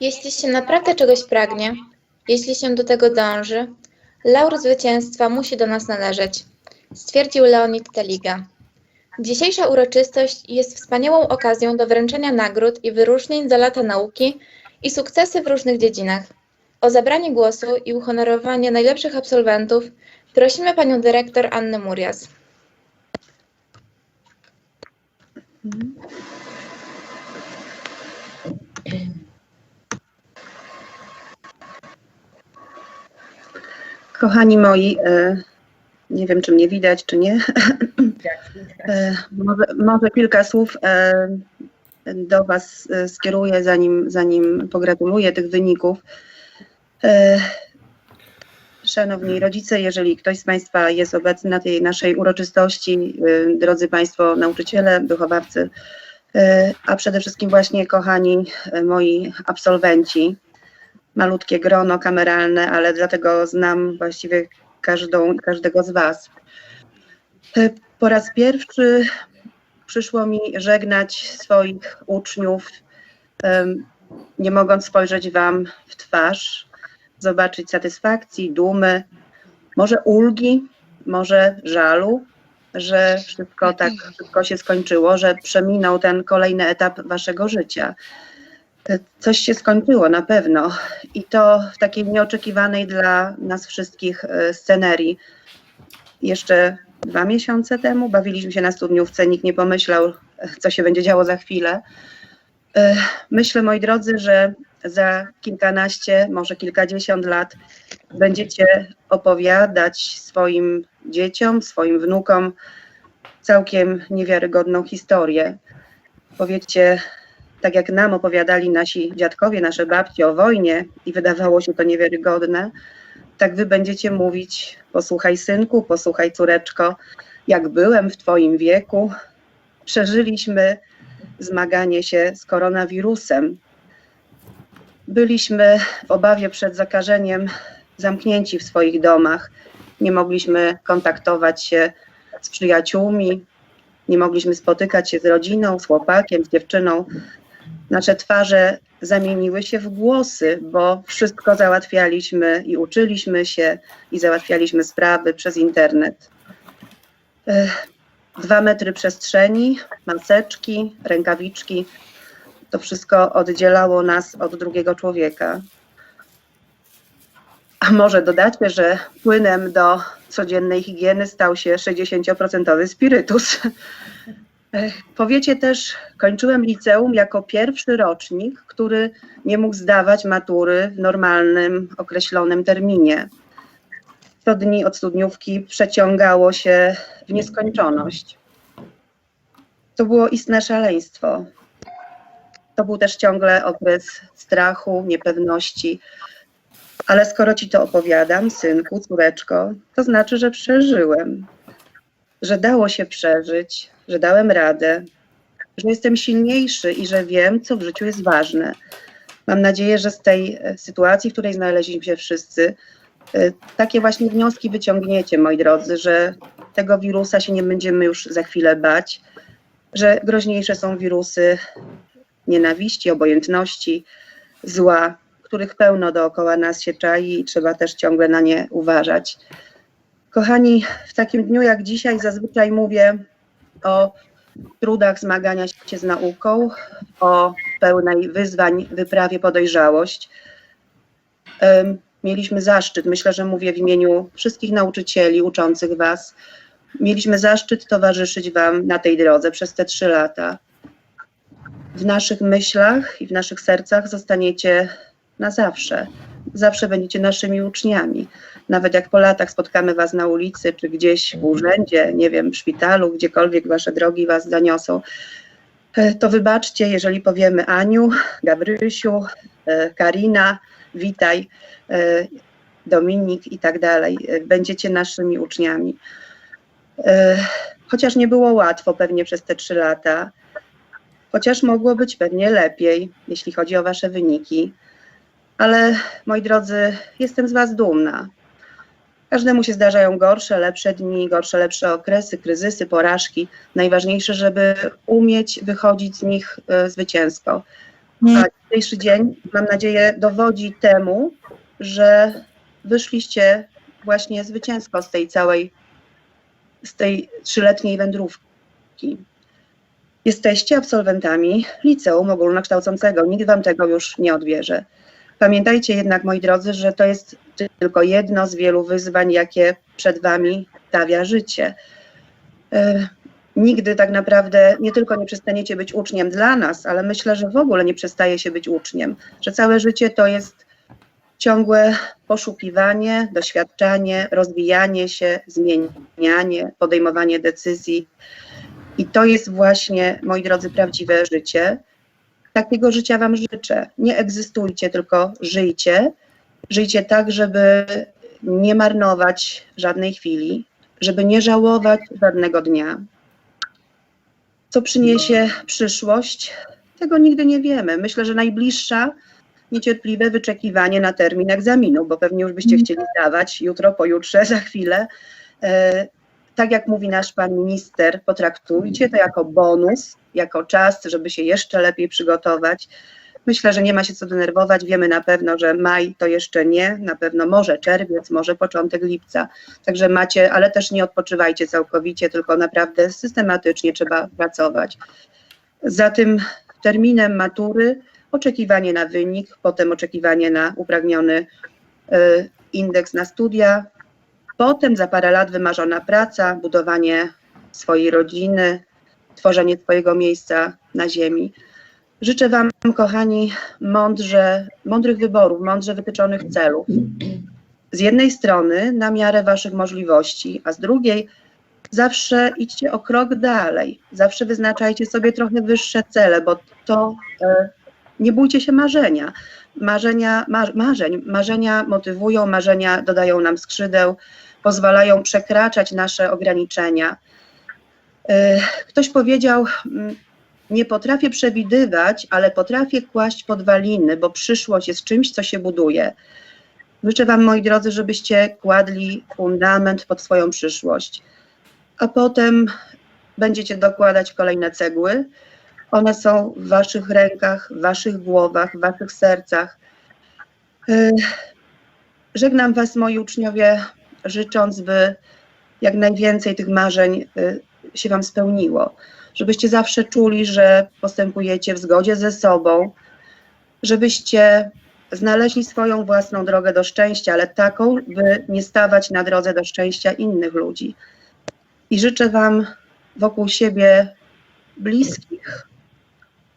Jeśli się naprawdę czegoś pragnie, jeśli się do tego dąży, laur zwycięstwa musi do nas należeć, stwierdził Leonid Teliga. Dzisiejsza uroczystość jest wspaniałą okazją do wręczenia nagród i wyróżnień za lata nauki i sukcesy w różnych dziedzinach. O zabranie głosu i uhonorowanie najlepszych absolwentów prosimy panią dyrektor Annę Murias. Kochani moi, e, nie wiem, czy mnie widać, czy nie. E, Może, może kilka słów e, do Was skieruję, zanim, zanim pogratuluję tych wyników. Szanowni rodzice, jeżeli ktoś z Państwa jest obecny na tej naszej uroczystości, drodzy Państwo nauczyciele, wychowawcy, a przede wszystkim właśnie kochani moi absolwenci, malutkie grono kameralne, ale dlatego znam właściwie każdą, każdego z Was. E, Po raz pierwszy przyszło mi żegnać swoich uczniów, nie mogąc spojrzeć Wam w twarz, zobaczyć satysfakcji, dumy, może ulgi, może żalu, że wszystko tak szybko się skończyło, że przeminął ten kolejny etap Waszego życia. Coś się skończyło na pewno i to w takiej nieoczekiwanej dla nas wszystkich e, scenerii. Jeszcze dwa miesiące temu bawiliśmy się na studniówce, nikt nie pomyślał, co się będzie działo za chwilę. E, Myślę, moi drodzy, że za kilkanaście, może kilkadziesiąt lat będziecie opowiadać swoim dzieciom, swoim wnukom całkiem niewiarygodną historię. Powiecie, tak jak nam opowiadali nasi dziadkowie, nasze babcie o wojnie i wydawało się to niewiarygodne, tak wy będziecie mówić: Posłuchaj, synku, posłuchaj, córeczko, jak byłem w Twoim wieku, przeżyliśmy zmaganie się z koronawirusem. Byliśmy w obawie przed zakażeniem zamknięci w swoich domach. Nie mogliśmy kontaktować się z przyjaciółmi, nie mogliśmy spotykać się z rodziną, z chłopakiem, z dziewczyną. Nasze twarze zamieniły się w głosy, bo wszystko załatwialiśmy i uczyliśmy się i załatwialiśmy sprawy przez internet. Dwa metry przestrzeni, maseczki, rękawiczki. To wszystko oddzielało nas od drugiego człowieka. A może dodacie, że płynem do codziennej higieny stał się 60% spirytus. Ech, Powiecie też, kończyłem liceum jako pierwszy rocznik, który nie mógł zdawać matury w normalnym, określonym terminie. 100 dni od studniówki przeciągało się w nieskończoność. To było istne szaleństwo. To był też ciągle okres strachu, niepewności. Ale skoro ci to opowiadam, synku, córeczko, to znaczy, że przeżyłem, że dało się przeżyć, że dałem radę, że jestem silniejszy i że wiem, co w życiu jest ważne. Mam nadzieję, że z tej e, sytuacji, w której znaleźliśmy się wszyscy, e, takie właśnie wnioski wyciągniecie, moi drodzy, że tego wirusa się nie będziemy już za chwilę bać, że groźniejsze są wirusy nienawiści, obojętności, zła, których pełno dookoła nas się czai i trzeba też ciągle na nie uważać. Kochani, w takim dniu jak dzisiaj zazwyczaj mówię o trudach zmagania się z nauką, o pełnej wyzwań wyprawie po dojrzałość. Em, Mieliśmy zaszczyt, myślę, że mówię w imieniu wszystkich nauczycieli uczących Was, mieliśmy zaszczyt towarzyszyć Wam na tej drodze przez te trzy lata. W naszych myślach i w naszych sercach zostaniecie na zawsze. Zawsze będziecie naszymi uczniami. Nawet jak po latach spotkamy Was na ulicy, czy gdzieś w urzędzie, nie wiem, w szpitalu, gdziekolwiek Wasze drogi Was zaniosą, e, to wybaczcie, jeżeli powiemy Aniu, Gabrysiu, e, Karina, witaj, e, Dominik i tak dalej. Będziecie naszymi uczniami. Chociaż nie było łatwo pewnie przez te trzy lata, chociaż mogło być pewnie lepiej, jeśli chodzi o Wasze wyniki. Ale moi drodzy, jestem z Was dumna. Każdemu się zdarzają gorsze, lepsze dni, gorsze, lepsze okresy, kryzysy, porażki. Najważniejsze, żeby umieć wychodzić z nich e, zwycięsko. A dzisiejszy dzień, mam nadzieję, dowodzi temu, że wyszliście właśnie zwycięsko z tej całej, z tej trzyletniej wędrówki. Jesteście absolwentami liceum ogólnokształcącego. Nikt wam tego już nie odbierze. Pamiętajcie jednak, moi drodzy, że to jest tylko jedno z wielu wyzwań, jakie przed wami stawia życie. E, Nigdy tak naprawdę nie tylko nie przestaniecie być uczniem dla nas, ale myślę, że w ogóle nie przestaje się być uczniem, że całe życie to jest ciągłe poszukiwanie, doświadczanie, rozwijanie się, zmienianie, podejmowanie decyzji. I to jest właśnie, moi drodzy, prawdziwe życie. Takiego życia Wam życzę. Nie egzystujcie, tylko żyjcie. Żyjcie tak, żeby nie marnować żadnej chwili, żeby nie żałować żadnego dnia. Co przyniesie przyszłość, tego nigdy nie wiemy. Myślę, że najbliższa niecierpliwe wyczekiwanie na termin egzaminu, bo pewnie już byście chcieli zdawać jutro, pojutrze, za chwilę. Tak jak mówi nasz pan minister, potraktujcie to jako bonus, jako czas, żeby się jeszcze lepiej przygotować. Myślę, że nie ma się co denerwować. Wiemy na pewno, że maj to jeszcze nie, na pewno może czerwiec, może początek lipca. Także macie, ale też nie odpoczywajcie całkowicie, tylko naprawdę systematycznie trzeba pracować. Za tym terminem matury oczekiwanie na wynik, potem oczekiwanie na upragniony y, indeks na studia, potem za parę lat wymarzona praca, budowanie swojej rodziny, tworzenie swojego miejsca na ziemi. Życzę Wam, kochani, mądrze, mądrych wyborów, mądrze wytyczonych celów. Z jednej strony na miarę Waszych możliwości, a z drugiej zawsze idźcie o krok dalej. Zawsze wyznaczajcie sobie trochę wyższe cele, bo to e, nie bójcie się marzenia. Marzenia, mar, marzeń, marzenia motywują, marzenia dodają nam skrzydeł, pozwalają przekraczać nasze ograniczenia. E, Ktoś powiedział, mm, nie potrafię przewidywać, ale potrafię kłaść podwaliny, bo przyszłość jest czymś, co się buduje. Życzę Wam, moi drodzy, żebyście kładli fundament pod swoją przyszłość, a potem będziecie dokładać kolejne cegły. One są w Waszych rękach, w Waszych głowach, w Waszych sercach. Yy, Żegnam Was, moi uczniowie, życząc, by jak najwięcej tych marzeń yy, się Wam spełniło. Żebyście zawsze czuli, że postępujecie w zgodzie ze sobą, żebyście znaleźli swoją własną drogę do szczęścia, ale taką, by nie stawać na drodze do szczęścia innych ludzi. I życzę Wam wokół siebie bliskich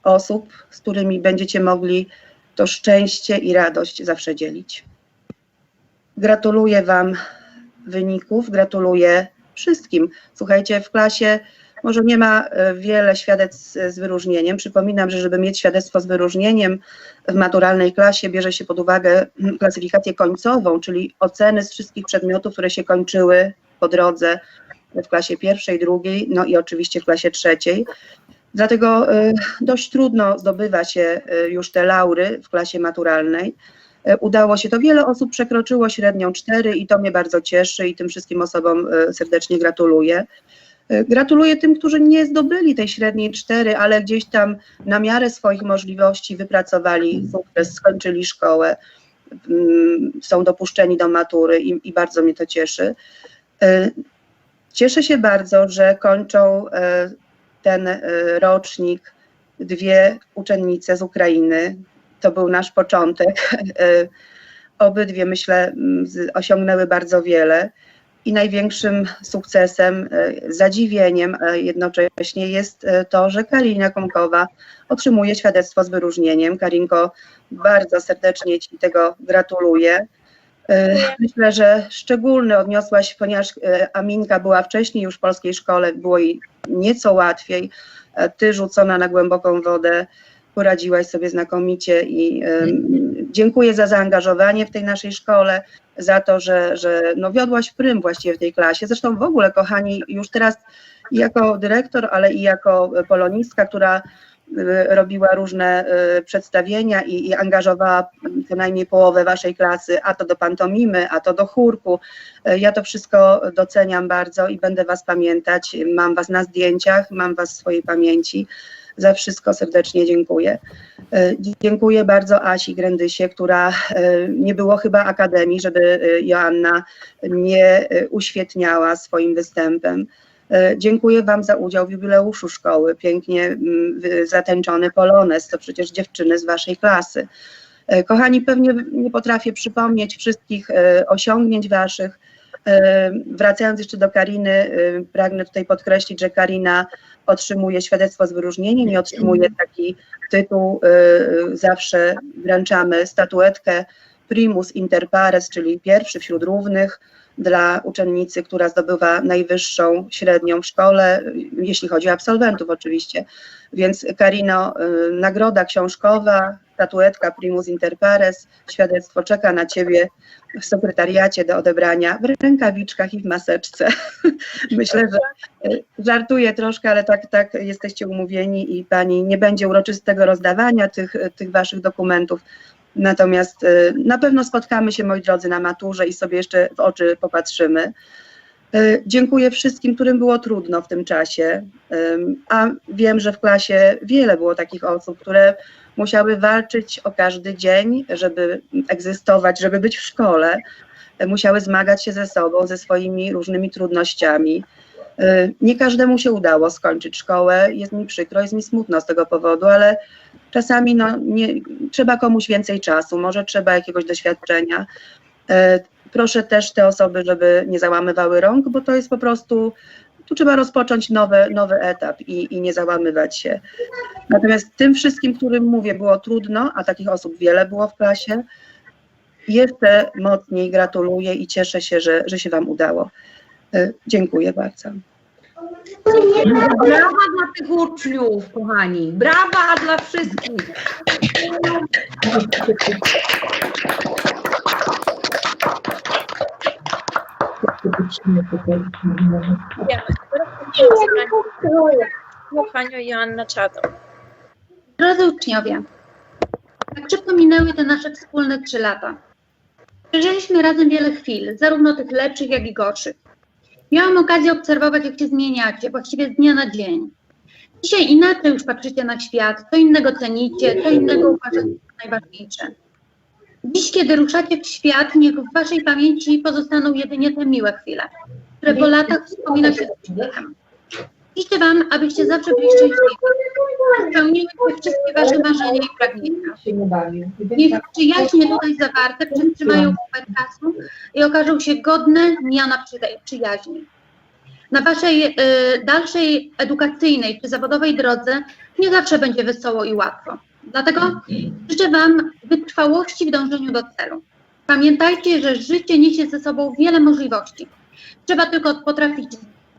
osób, z którymi będziecie mogli to szczęście i radość zawsze dzielić. Gratuluję Wam wyników, gratuluję wszystkim. Słuchajcie, w klasie może nie ma e, wiele świadectw z wyróżnieniem. Przypominam, że żeby mieć świadectwo z wyróżnieniem w maturalnej klasie bierze się pod uwagę mm, klasyfikację końcową, czyli oceny z wszystkich przedmiotów, które się kończyły po drodze w klasie pierwszej, drugiej, no i oczywiście w klasie trzeciej. Dlatego y, dość trudno zdobywa się y, już te laury w klasie maturalnej. Y, Udało się to, wiele osób przekroczyło średnią 4 i to mnie bardzo cieszy i tym wszystkim osobom y, serdecznie gratuluję. Y, Gratuluję tym, którzy nie zdobyli tej średniej 4, ale gdzieś tam na miarę swoich możliwości wypracowali sukces, skończyli szkołę, mm, są dopuszczeni do matury i, i bardzo mnie to cieszy. Cieszę się bardzo, że kończą ten rocznik dwie uczennice z Ukrainy. To był nasz początek. Y, Obydwie, myślę, osiągnęły bardzo wiele. I największym sukcesem, y, zadziwieniem a jednocześnie jest to, że Karina Komkowa otrzymuje świadectwo z wyróżnieniem. Karinko, bardzo serdecznie Ci tego gratuluję. Myślę, że szczególny odniosłaś, ponieważ Aminka była wcześniej już w polskiej szkole, było jej nieco łatwiej. E, Ty rzucona na głęboką wodę poradziłaś sobie znakomicie i ym, dziękuję za zaangażowanie w tej naszej szkole, za to, że, że no wiodłaś prym właściwie w tej klasie. Zresztą w ogóle, kochani, już teraz jako dyrektor, ale i jako polonistka, która y, robiła różne y, przedstawienia i, i angażowała co najmniej połowę waszej klasy, a to do pantomimy, a to do chórku. Y, Ja to wszystko doceniam bardzo i będę was pamiętać. Mam was na zdjęciach, mam was w swojej pamięci. Za wszystko serdecznie dziękuję. E, Dziękuję bardzo Asi Grędysie, która e, nie było chyba akademii, żeby e, Joanna nie uświetniała swoim występem. Dziękuję Wam za udział w jubileuszu szkoły. Pięknie zatańczony polones, to przecież dziewczyny z Waszej klasy. Kochani, pewnie nie potrafię przypomnieć wszystkich osiągnięć Waszych. Wracając jeszcze do Kariny, pragnę tutaj podkreślić, że Karina otrzymuje świadectwo z wyróżnieniem i otrzymuje taki tytuł. e, Zawsze wręczamy statuetkę primus inter pares, czyli pierwszy wśród równych dla uczennicy, która zdobywa najwyższą średnią w szkole, jeśli chodzi o absolwentów oczywiście. Więc Karino, y, nagroda książkowa, statuetka primus inter pares, świadectwo czeka na Ciebie w sekretariacie do odebrania w rękawiczkach i w maseczce. Myślę, że y, żartuję troszkę, ale tak, tak jesteście umówieni i Pani nie będzie uroczystego rozdawania tych, tych Waszych dokumentów. Natomiast y, na pewno spotkamy się, moi drodzy, na maturze i sobie jeszcze w oczy popatrzymy. Y, Dziękuję wszystkim, którym było trudno w tym czasie, Ym, a wiem, że w klasie wiele było takich osób, które musiały walczyć o każdy dzień, żeby egzystować, żeby być w szkole, y, musiały zmagać się ze sobą, ze swoimi różnymi trudnościami. Y, Nie każdemu się udało skończyć szkołę, jest mi przykro, jest mi smutno z tego powodu, ale czasami no, nie, trzeba komuś więcej czasu, może trzeba jakiegoś doświadczenia. E, Proszę też te osoby, żeby nie załamywały rąk, bo to jest po prostu, tu trzeba rozpocząć nowy, nowy etap i, i nie załamywać się. Natomiast tym wszystkim, którym mówię, było trudno, a takich osób wiele było w klasie, jeszcze mocniej gratuluję i cieszę się, że, że się Wam udało. E, Dziękuję bardzo. Brawa dla tych uczniów, kochani. Brawa dla wszystkich. Panią Joanna Czadą. Drodzy uczniowie, tak szybko minęły te nasze wspólne trzy lata. Przeżyliśmy razem wiele chwil, zarówno tych lepszych, jak i gorszych. Miałam okazję obserwować, jak się zmieniacie, właściwie z dnia na dzień. Dzisiaj inaczej już patrzycie na świat, co innego cenicie, co innego uważacie za najważniejsze. Dziś, kiedy ruszacie w świat, niech w waszej pamięci pozostaną jedynie te miłe chwile, które po latach wspomina się z uśmiechem. Życzę wam, abyście zawsze byli szczęśliwi, spełniły się wszystkie wasze marzenia i pragnienia. Niech przyjaźnie tutaj zawarte przetrzymają kupę czasu i okażą się godne miana przyjaźni. Na waszej y, dalszej edukacyjnej czy zawodowej drodze nie zawsze będzie wesoło i łatwo. Dlatego życzę wam wytrwałości w dążeniu do celu. Pamiętajcie, że życie niesie ze sobą wiele możliwości. Trzeba tylko potrafić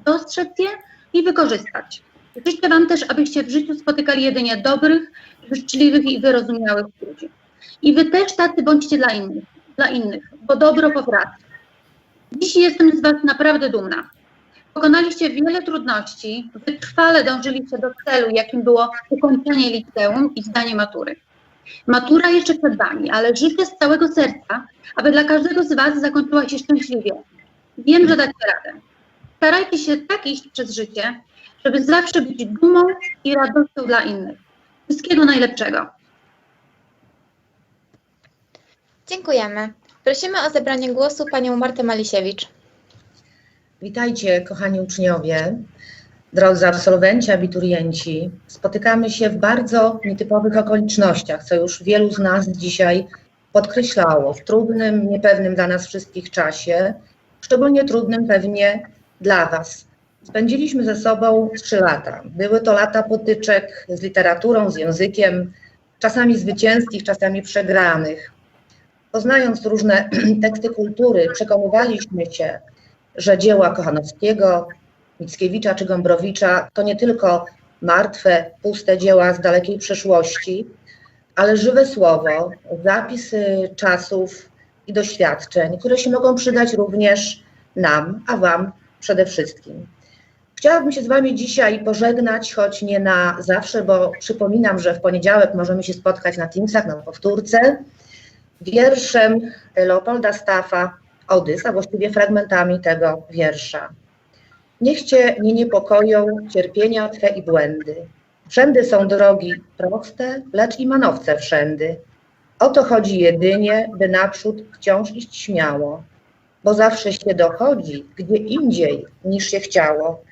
dostrzec je i wykorzystać. Życzę Wam też, abyście w życiu spotykali jedynie dobrych, życzliwych i wyrozumiałych ludzi. I Wy też tacy bądźcie dla innych, dla innych, bo dobro powraca. Dziś jestem z Was naprawdę dumna. Pokonaliście wiele trudności, wytrwale dążyliście do celu, jakim było ukończenie liceum i zdanie matury. Matura jeszcze przed Wami, ale życzę z całego serca, aby dla każdego z Was zakończyła się szczęśliwie. Wiem, że dacie radę. Starajcie się tak iść przez życie, żeby zawsze być dumą i radością dla innych. Wszystkiego najlepszego. Dziękujemy. Prosimy o zabranie głosu panią Martę Malisiewicz. Witajcie, kochani uczniowie, drodzy absolwenci, abiturienci. Spotykamy się w bardzo nietypowych okolicznościach, co już wielu z nas dzisiaj podkreślało, w trudnym, niepewnym dla nas wszystkich czasie, szczególnie trudnym pewnie dla Was. Spędziliśmy ze sobą trzy lata. Były to lata potyczek z literaturą, z językiem, czasami zwycięskich, czasami przegranych. Poznając różne teksty kultury, przekonywaliśmy się, że dzieła Kochanowskiego, Mickiewicza czy Gombrowicza to nie tylko martwe, puste dzieła z dalekiej przeszłości, ale żywe słowo, zapisy czasów i doświadczeń, które się mogą przydać również nam, a Wam przede wszystkim. Chciałabym się z Wami dzisiaj pożegnać, choć nie na zawsze, bo przypominam, że w poniedziałek możemy się spotkać na Teamsach, na powtórce, wierszem Leopolda Staffa Odys, a właściwie fragmentami tego wiersza. Niech Cię nie niepokoją cierpienia Twe i błędy. Wszędy są drogi proste, lecz i manowce wszędy. O to chodzi jedynie, by naprzód wciąż iść śmiało, bo zawsze się dochodzi gdzie indziej niż się chciało.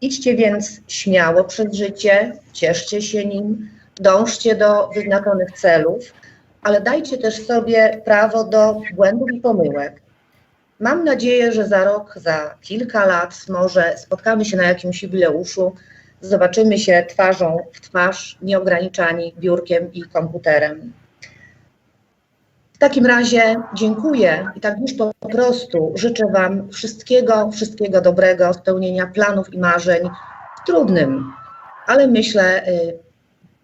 Idźcie więc śmiało przez życie, cieszcie się nim, dążcie do wyznaczonych celów, ale dajcie też sobie prawo do błędów i pomyłek. Mam nadzieję, że za rok, za kilka lat może spotkamy się na jakimś jubileuszu, zobaczymy się twarzą w twarz, nieograniczani biurkiem i komputerem. W takim razie dziękuję i tak już po prostu życzę Wam wszystkiego, wszystkiego dobrego, spełnienia planów i marzeń w trudnym, ale myślę y,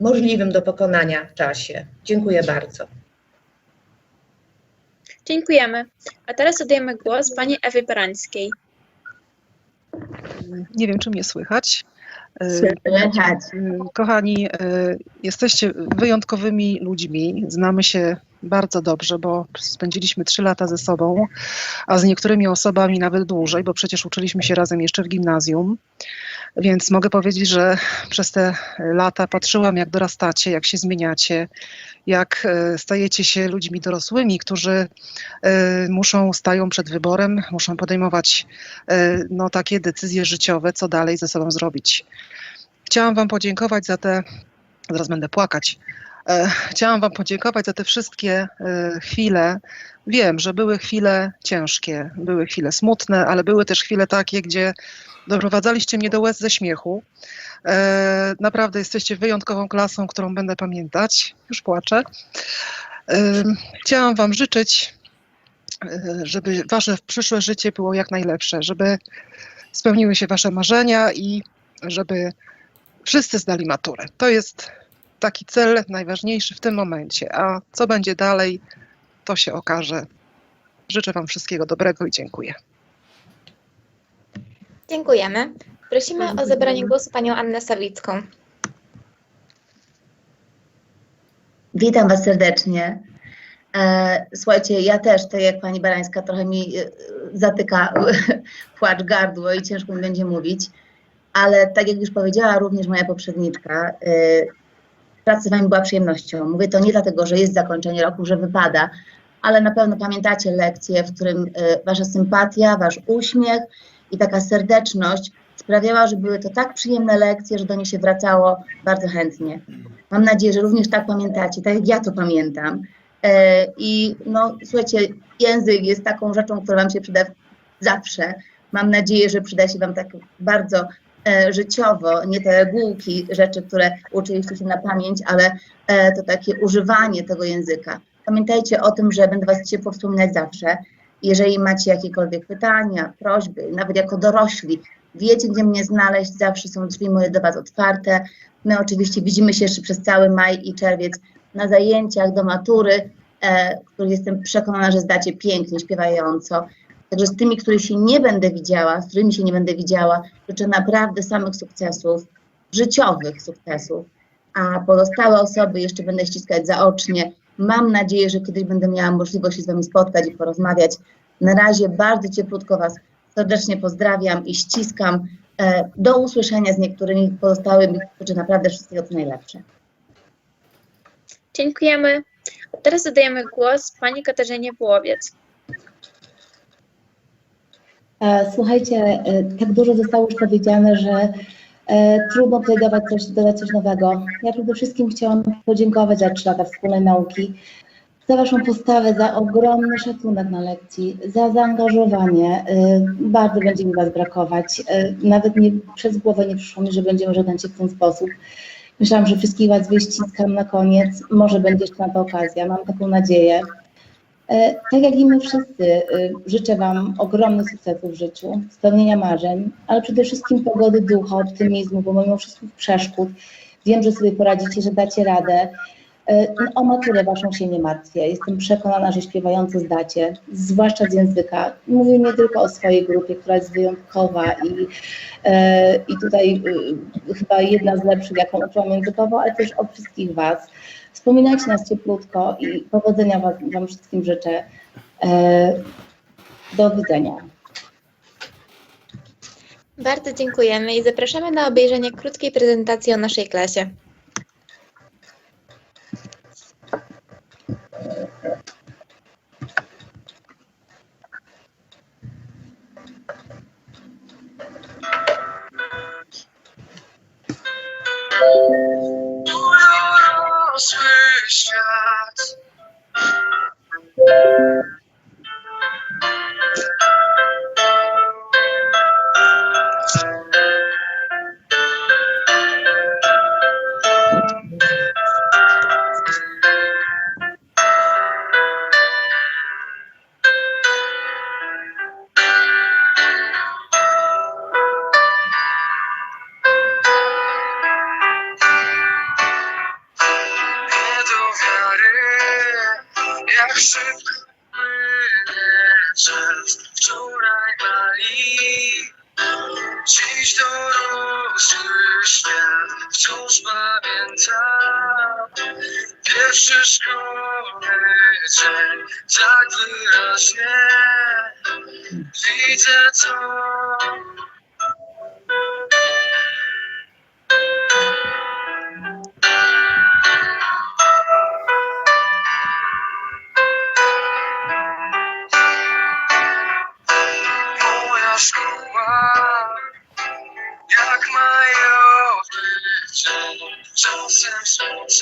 możliwym do pokonania czasie. Dziękuję bardzo. Dziękujemy. A teraz oddajemy głos pani Ewie Barańskiej. Nie wiem, czy mnie słychać. E, Słychać. e, Kochani, jesteście wyjątkowymi ludźmi. Znamy się bardzo dobrze, bo spędziliśmy trzy lata ze sobą, a z niektórymi osobami nawet dłużej, bo przecież uczyliśmy się razem jeszcze w gimnazjum. Więc mogę powiedzieć, że przez te lata patrzyłam, jak dorastacie, jak się zmieniacie, jak e, stajecie się ludźmi dorosłymi, którzy e, muszą, stają przed wyborem, muszą podejmować e, no, takie decyzje życiowe, co dalej ze sobą zrobić. Chciałam Wam podziękować za te, zaraz będę płakać, chciałam Wam podziękować za te wszystkie e, chwile. Wiem, że były chwile ciężkie, były chwile smutne, ale były też chwile takie, gdzie doprowadzaliście mnie do łez ze śmiechu. E, naprawdę jesteście wyjątkową klasą, którą będę pamiętać. Już płaczę. E, Chciałam Wam życzyć, e, żeby Wasze przyszłe życie było jak najlepsze, żeby spełniły się Wasze marzenia i żeby wszyscy zdali maturę. To jest taki cel najważniejszy w tym momencie, a co będzie dalej, to się okaże. Życzę Wam wszystkiego dobrego i dziękuję. Dziękujemy. Prosimy o zabranie głosu panią Annę Sawicką. Witam Was serdecznie. E, Słuchajcie, ja też, tak jak Pani Barańska, trochę mi e, zatyka płacz gardło i ciężko mi będzie mówić, ale tak jak już powiedziała również moja poprzedniczka, praca z Wami była przyjemnością. Mówię to nie dlatego, że jest zakończenie roku, że wypada, ale na pewno pamiętacie lekcje, w którym e, Wasza sympatia, Wasz uśmiech i taka serdeczność sprawiała, że były to tak przyjemne lekcje, że do nich się wracało bardzo chętnie. Mam nadzieję, że również tak pamiętacie, tak jak ja to pamiętam. E, I no, słuchajcie, język jest taką rzeczą, która Wam się przyda zawsze. Mam nadzieję, że przyda się Wam tak bardzo życiowo, nie te regułki, rzeczy, które uczyliście się na pamięć, ale e, to takie używanie tego języka. Pamiętajcie o tym, że będę Was ciepło wspominać zawsze. Jeżeli macie jakiekolwiek pytania, prośby, nawet jako dorośli, wiecie, gdzie mnie znaleźć, zawsze są drzwi moje do Was otwarte. My oczywiście widzimy się jeszcze przez cały maj i czerwiec na zajęciach do matury, e, których jestem przekonana, że zdacie pięknie, śpiewająco. Także z tymi, których się nie będę widziała, z którymi się nie będę widziała, życzę naprawdę samych sukcesów, życiowych sukcesów, a pozostałe osoby jeszcze będę ściskać zaocznie. Mam nadzieję, że kiedyś będę miała możliwość się z Wami spotkać i porozmawiać. Na razie bardzo cieplutko Was serdecznie pozdrawiam i ściskam. E, Do usłyszenia z niektórymi pozostałymi. Życzę naprawdę wszystkiego co najlepsze. Dziękujemy. Teraz oddajemy głos pani Katarzynie Połowiec. E, Słuchajcie, e, tak dużo zostało już powiedziane, że e, trudno tutaj dawać coś, dodać coś nowego. Ja przede wszystkim chciałam podziękować za trzy lata wspólnej nauki, za Waszą postawę, za ogromny szacunek na lekcji, za zaangażowanie. Bardzo będzie mi Was brakować. Nawet nie, przez głowę nie przyszło mi, że będziemy żegnać się w ten sposób. Myślałam, że wszystkich Was wyściskam na koniec. Może będzie jeszcze na to okazja, mam taką nadzieję. E, Tak jak i my wszyscy, e, życzę Wam ogromnych sukcesów w życiu, spełnienia marzeń, ale przede wszystkim pogody ducha, optymizmu, bo mimo wszystkich przeszkód wiem, że sobie poradzicie, że dacie radę. E, no, O maturę Waszą się nie martwię. Jestem przekonana, że śpiewająco zdacie, zwłaszcza z języka. Mówię nie tylko o swojej grupie, która jest wyjątkowa i, e, i tutaj e, chyba jedna z lepszych, jaką uczyłam językowo, ale też o wszystkich Was. Wspominajcie nas cieplutko i powodzenia was, Wam wszystkim życzę. E, do widzenia. Bardzo dziękujemy i zapraszamy na obejrzenie krótkiej prezentacji o naszej klasie.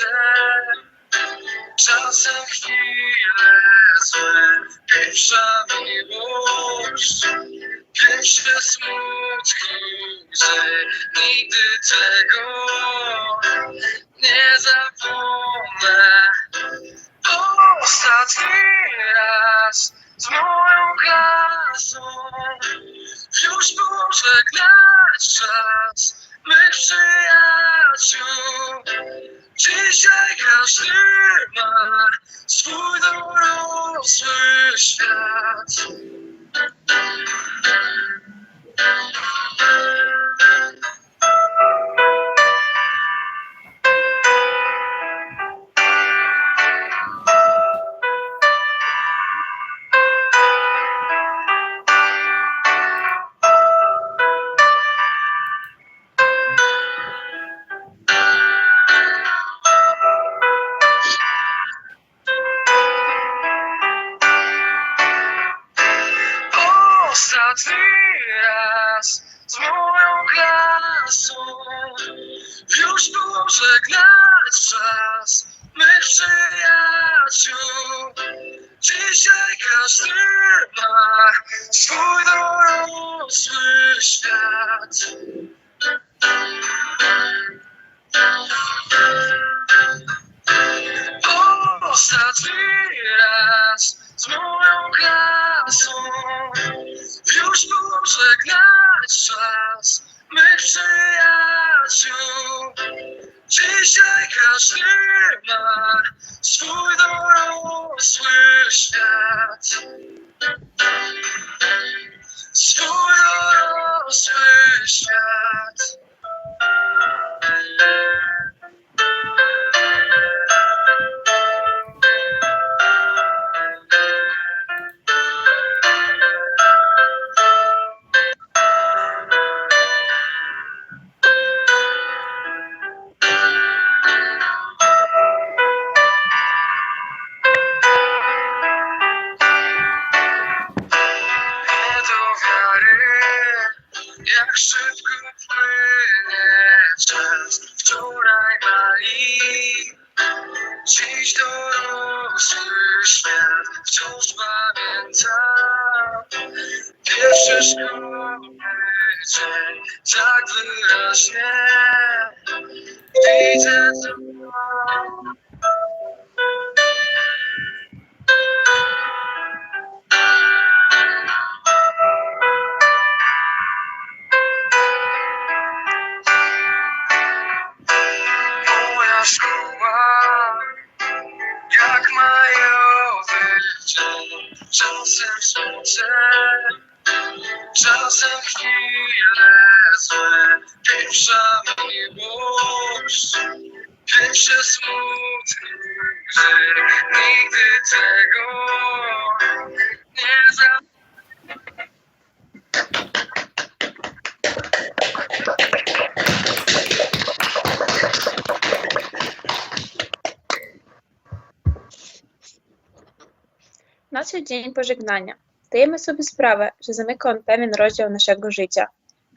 Słońce Czasem chwile złe Pierwsza miłość Pierwsze smutki łzy Nigdy tego nie zapomnę. Ostatni raz z moją klasą Już pożegnać czas mych przyjaciół Dzisiaj każdy ma swój dorosły świat Dzisiaj każdy ma swój dorosły świat Swój dorosły świat pamiętam pierwszy szkolny dzień. Tak wyraźnie widzę to. Czasem słońce Czasem chwile złe. Pierwsza miłość Pierwsze smutki łzy Nigdy tego Nadszedł dzień pożegnania. Zdajemy sobie sprawę, że zamyka on pewien rozdział naszego życia.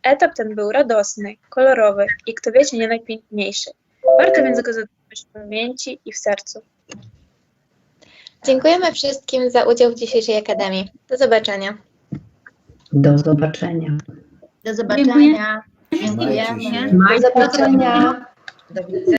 Etap ten był radosny, kolorowy i kto wiecie, nie najpiękniejszy. Warto więc go zatrzymać w pamięci i w sercu. Dziękujemy wszystkim za udział w dzisiejszej Akademii. Do zobaczenia. Do zobaczenia. Do zobaczenia. Dziękujemy. Do zobaczenia. Do widzenia.